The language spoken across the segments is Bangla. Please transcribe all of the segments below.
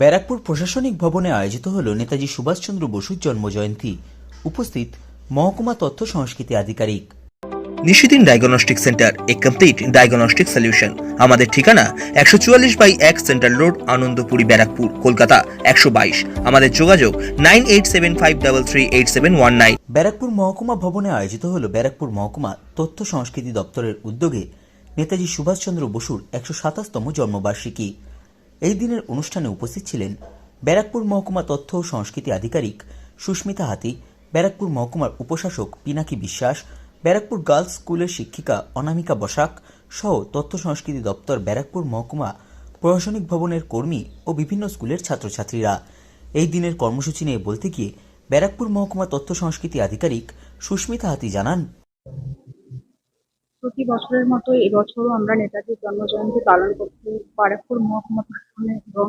ব্যারাকপুর প্রশাসনিক ভবনে আয়োজিত হল নেতাজি সুভাষচন্দ্র বসুর জন্মজয়ন্তী। উপস্থিত মহকুমা তথ্য সংস্কৃতি আধিকারিক। Nishidin diagnostic centre a complete diagnostic solution. আমাদের ঠিকানা একশো চুয়াল্লিশ বাই এক সেন্ট্রাল রোড আনন্দপুরি ব্যারাকপুর কলকাতা একশো বাইশ। আমাদের যোগাযোগ nine eight seven five double three eight seven one nine. Barrackpore মহকুমা ভবনে আয়োজিত হল ব্যারাকপুর মহকুমা তথ্য সংস্কৃতি দপ্তরের উদ্যোগে নেতাজি সুভাষচন্দ্র বসুর একশো সাতাশতম জন্মবার্ষিকী। এই দিনের অনুষ্ঠানে উপস্থিত ছিলেন ব্যারাকপুর মহকুমা তথ্য ও সংস্কৃতি আধিকারিক সুস্মিতা হাতি, ব্যারাকপুর মহকুমার উপশাসক পিনাকি বিশ্বাস, ব্যারাকপুর গার্লস স্কুলের শিক্ষিকা অনামিকা বসাক সহ তথ্য সংস্কৃতি দপ্তর ব্যারাকপুর মহকুমা প্রশাসনিক ভবনের কর্মী ও বিভিন্ন স্কুলের ছাত্রছাত্রীরা। এই দিনের কর্মসূচি নিয়ে বলতে গিয়ে ব্যারাকপুর মহকুমা তথ্য সংস্কৃতি আধিকারিক সুস্মিতা হাতি জানান প্রতি বছরের মতো এবছরও আমরা নেতাজির জন্মজয়ন্তী পালন করছি। বারাকপুর মহকুমা প্রশাসনের এবং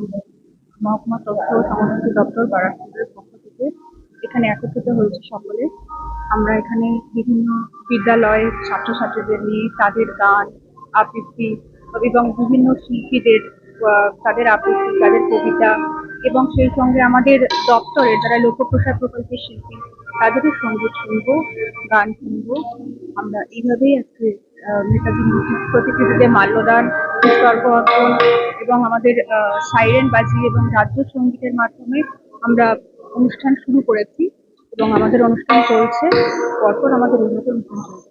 মহকুমা তথ্য সংস্কৃতি দপ্তর বারাকপুরের পক্ষ থেকে এখানে একত্রিত হয়েছে সকলে। আমরা এখানে বিভিন্ন বিদ্যালয়ের ছাত্রছাত্রীদের নিয়ে তাদের গান, আবৃত্তি এবং বিভিন্ন শিল্পীদের তাদের আবৃত্তি, তাদের কবিতা এবং সেই সঙ্গে আমাদের দপ্তরের যারা লোকপ্রসাদ প্রকল্পের শিল্পী তাদেরও সংগীত শুনব গান শুনব আমরা এইভাবেই আজকে মূর্তির প্রতিকৃতিতে মাল্যদান পুষ্পার্ঘ অর্পণ এবং আমাদের সাইরেন বাজি এবং রাজ্য সঙ্গীতের মাধ্যমে আমরা অনুষ্ঠান শুরু করেছি এবং আমাদের অনুষ্ঠান চলছে। পরপর আমাদের উন্নত অনুষ্ঠান চলছে।